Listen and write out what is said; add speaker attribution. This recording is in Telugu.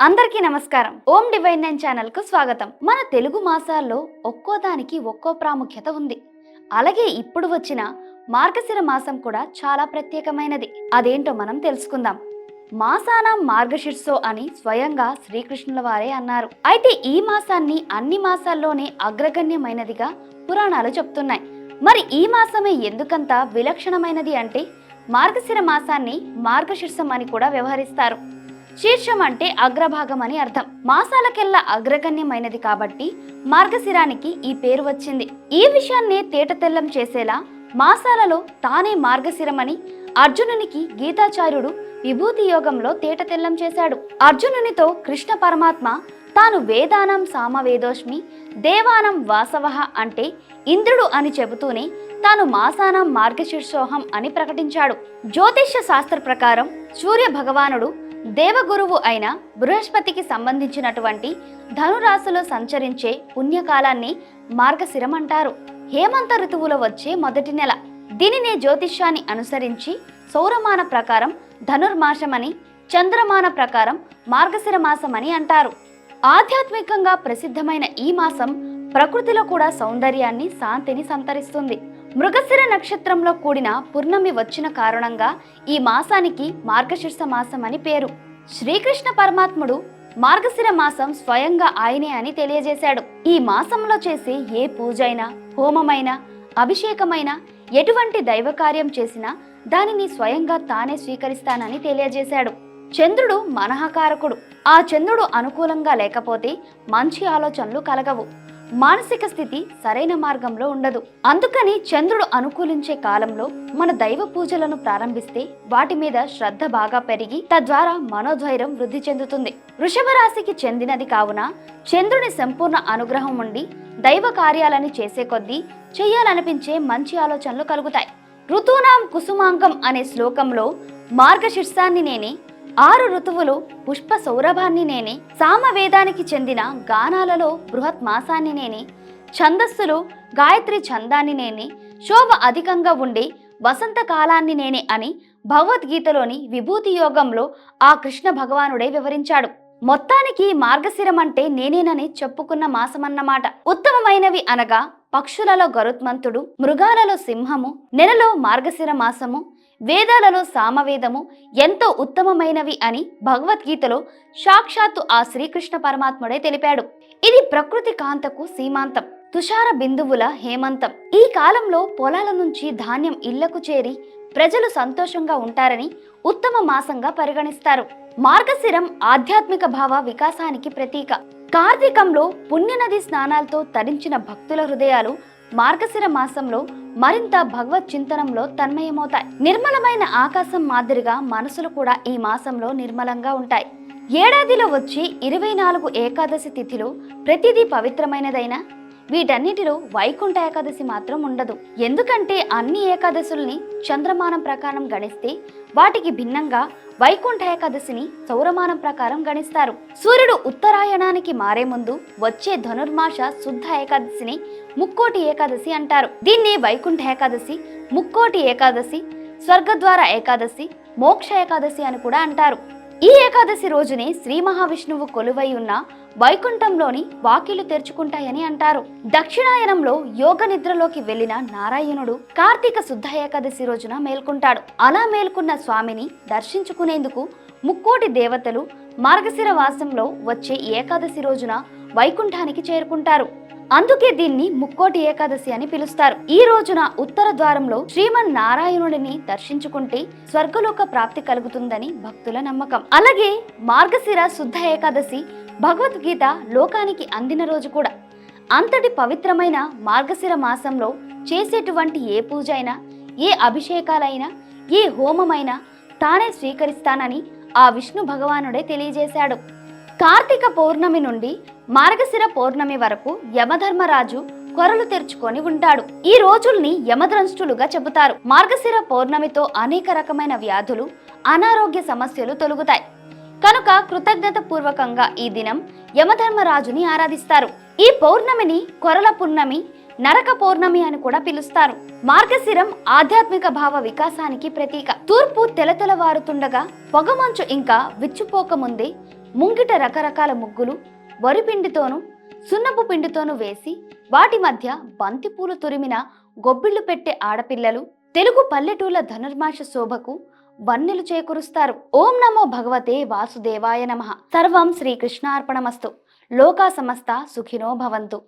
Speaker 1: అందరికీ నమస్కారం. ఓం డివైన్ నైన్ ఛానల్కు స్వాగతం. మన తెలుగు మాసాల్లో ఒక్కో దానికి ఒక్కో ప్రాముఖ్యత ఉంది. అలాగే ఇప్పుడు వచ్చిన మార్గశిర మాసం కూడా చాలా ప్రత్యేకమైనది. అదేంటో మనం తెలుసుకుందాం. మాసాన మార్గశిర్సో అని స్వయంగా శ్రీకృష్ణుల వారే అన్నారు. అయితే ఈ మాసాన్ని అన్ని మాసాల్లోనే అగ్రగణ్యమైనదిగా పురాణాలు చెప్తున్నాయి. మరి ఈ మాసమే ఎందుకంత విలక్షణమైనది అంటే మార్గశిర మాసాన్ని మార్గశీర్షం అని కూడా వ్యవహరిస్తారు. శీర్షం అంటే అగ్రభాగం అని అర్థం. మాసాలకెల్లా అగ్రగణ్యమైనది కాబట్టి మార్గశిరానికి ఈ పేరు వచ్చింది. ఈ విషయాన్నే తేటతెల్లం చేసేలా మాసాలలో తానే మార్గశిరమని అర్జునునికి గీతాచార్యుడు విభూతి యోగంలో తేటతెల్లం చేశాడు. అర్జునునితో కృష్ణ పరమాత్మ తాను వేదానం సామవేదోష్మి దేవానం వాసవహ అంటే ఇంద్రుడు అని చెబుతూనే తాను మాసానం మార్గశీర్షోహం అని ప్రకటించాడు. జ్యోతిష్య శాస్త్ర ప్రకారం సూర్య భగవానుడు దేవగురువు అయిన బృహస్పతికి సంబంధించినటువంటి ధనురాశిలో సంచరించే పుణ్యకాలాన్ని మార్గశిరం అంటారు హేమంత ఋతువులో వచ్చే మొదటి నెల. దీనినే జ్యోతిష్యాన్ని అనుసరించి సౌరమాన ప్రకారం ధనుర్మాసమని చంద్రమాన ప్రకారం మార్గశిర మాసమని అంటారు. ఆధ్యాత్మికంగా ప్రసిద్ధమైన ఈ మాసం ప్రకృతిలో కూడా సౌందర్యాన్ని శాంతిని సంతరిస్తుంది. మృగశిర నక్షత్రంలో కూడిన పూర్ణమి వచ్చిన కారణంగా ఈ మాసానికి మార్గశీర్ష మాసం అని పేరు. శ్రీకృష్ణ పరమాత్ముడు మార్గశిర మాసం స్వయంగా ఆయనే అని తెలియజేశాడు. ఈ మాసంలో చేసే ఏ పూజైనా హోమమైనా అభిషేకమైనా ఎటువంటి దైవ కార్యం చేసినా దానిని స్వయంగా తానే స్వీకరిస్తానని తెలియజేశాడు. చంద్రుడు మనహకారకుడు ఆ చంద్రుడు అనుకూలంగా లేకపోతే మంచి ఆలోచనలు కలగవు. మానసిక స్థితి సరైన మార్గంలో ఉండదు. అందుకని చంద్రుడు అనుకూలించే కాలంలో మన దైవ పూజలను ప్రారంభిస్తే వాటి మీద శ్రద్ధ బాగా పెరిగి తద్వారా మనోధైర్యం వృద్ధి చెందుతుంది. వృషభ రాశికి చెందినది కావున చంద్రుని సంపూర్ణ అనుగ్రహం ఉండి దైవ కార్యాలని చేసే కొద్దీ చెయ్యాలనిపించే మంచి ఆలోచనలు కలుగుతాయి. ఋతూనాం కుసుమాంగం అనే శ్లోకంలో మార్గశీర్షాన్ని నేనే ఆరు ఋతువులు పుష్ప సౌరభాన్ని నేనే సామవేదానికి చెందిన గానాలలో బృహత్ మాసాన్ని నేనే ఛందస్సులు గాయత్రి ఛందాన్ని నేనే శోభ అధికంగా ఉండే వసంత కాలాన్ని నేనే అని భగవద్గీతలోని విభూతి యోగంలో ఆ కృష్ణ భగవానుడే వివరించాడు. మొత్తానికి మార్గశిరం అంటే నేనేనని చెప్పుకున్న మాసమన్నమాట. ఉత్తమమైనవి అనగా పక్షులలో గరుత్మంతుడు మృగాలలో సింహము నెలలో మార్గశిర మాసము వేదాలలో సామవేదము ఎంతో ఉత్తమమైనవి అని భగవద్గీతలో సాక్షాత్తు ఆ శ్రీకృష్ణ పరమాత్ముడే తెలిపాడు. ఇది ప్రకృతి కాంతకు సీమాంతం తుషార బిందువుల హేమంతం. ఈ కాలంలో పొలాల నుంచి ధాన్యం ఇళ్ళకు చేరి ప్రజలు సంతోషంగా ఉంటారని ఉత్తమ మాసంగా పరిగణిస్తారు. మార్గశిరం ఆధ్యాత్మిక భావ వికాసానికి ప్రతీక. కార్తీకంలో పుణ్యనది స్నానాలతో తరించిన భక్తుల హృదయాలు మార్గశిర మాసంలో మరింత భగవత్ చింతనంలో తన్మయమవుతాయి. నిర్మలమైన ఆకాశం మాదిరిగా మనసులు కూడా ఈ మాసంలో నిర్మలంగా ఉంటాయి. ఏడాదిలో వచ్చి ఇరవై నాలుగు ఏకాదశి తిథిలో ప్రతిదీ పవిత్రమైనదైనా వీటన్నిటిలో వైకుంఠ ఏకాదశి మాత్రం ఉండదు. ఎందుకంటే అన్ని ఏకాదశుల్ని చంద్రమానం ప్రకారం గణిస్తే వాటికి భిన్నంగా వైకుంఠ ఏకాదశిని సౌరమానం ప్రకారం గణిస్తారు. సూర్యుడు ఉత్తరాయణానికి మారే ముందు వచ్చే ధనుర్మాస శుద్ధ ఏకాదశిని ముక్కోటి ఏకాదశి అంటారు. దీన్ని వైకుంఠ ఏకాదశి ముక్కోటి ఏకాదశి స్వర్గద్వార ఏకాదశి మోక్ష ఏకాదశి అని కూడా అంటారు. ఈ ఏకాదశి రోజునే శ్రీ మహావిష్ణువు కొలువై ఉన్న వైకుంఠంలోని వాకిలు తెరుచుకుంటాయని అంటారు. దక్షిణాయనంలో యోగ నిద్రలోకి వెళ్ళిన నారాయణుడు కార్తీక శుద్ధ ఏకాదశి రోజున మేల్కొంటాడు. అలా మేల్కొన్న స్వామిని దర్శించుకునేందుకు ముక్కోటి దేవతలు మార్గశిర వాసంలో వచ్చే ఏకాదశి రోజున వైకుంఠానికి చేరుకుంటారు. అందుకే దీన్ని ముక్కోటి ఏకాదశి అని పిలుస్తారు. ఈ రోజున ఉత్తర ద్వారంలో శ్రీమన్ నారాయణుడిని దర్శించుకుంటే స్వర్గలోక ప్రాప్తి కలుగుతుందని భక్తుల నమ్మకం. అలాగే మార్గశిర శుద్ధ ఏకాదశి భగవద్గీత లోకానికి అందిన రోజు కూడా. అంతటి పవిత్రమైన మార్గశిర మాసంలో చేసేటువంటి ఏ పూజ అయినా ఏ అభిషేకాలైనా ఏ హోమమైనా తానే స్వీకరిస్తానని ఆ విష్ణు భగవానుడే తెలియజేశాడు. కార్తీక పౌర్ణమి నుండి మార్గశిర పౌర్ణమి వరకు యమధర్మరాజు కొరలు తెరుచుకొని ఉంటాడు. ఈ రోజుల్ని యమద్రంష్టులుగా చెబుతారు. మార్గశిర పౌర్ణమితో అనేక రకమైన వ్యాధులు అనారోగ్య సమస్యలు తొలుగుతాయి. కనుక కృతజ్ఞత పూర్వకంగా ఈ దినం యమధర్మరాజుని ఆరాధిస్తారు. ఈ పౌర్ణమిని కొరల పున్నమి నరక పౌర్ణమి అని కూడా పిలుస్తారు. మార్గశిరం ఆధ్యాత్మిక భావ వికాసానికి ప్రతీక. తూర్పు తెలతెలవారుతుండగా పొగమంచు ఇంకా విచ్చుపోక ముందే ముంగిట రకరకాల ముగ్గులు వరి పిండితోనూ సున్నపు పిండితోనూ వేసి వాటి మధ్య బంతిపూలు తురిమిన గొబ్బిళ్ళు పెట్టే ఆడపిల్లలు తెలుగు పల్లెటూళ్ళ ధనుర్మాష శోభకు వన్నెలు చేకూరుస్తారు. ఓం నమో భగవతే వాసుదేవాయ నమ. సర్వం శ్రీకృష్ణార్పణమస్తు. లోకా సమస్త సుఖినో భవంతు.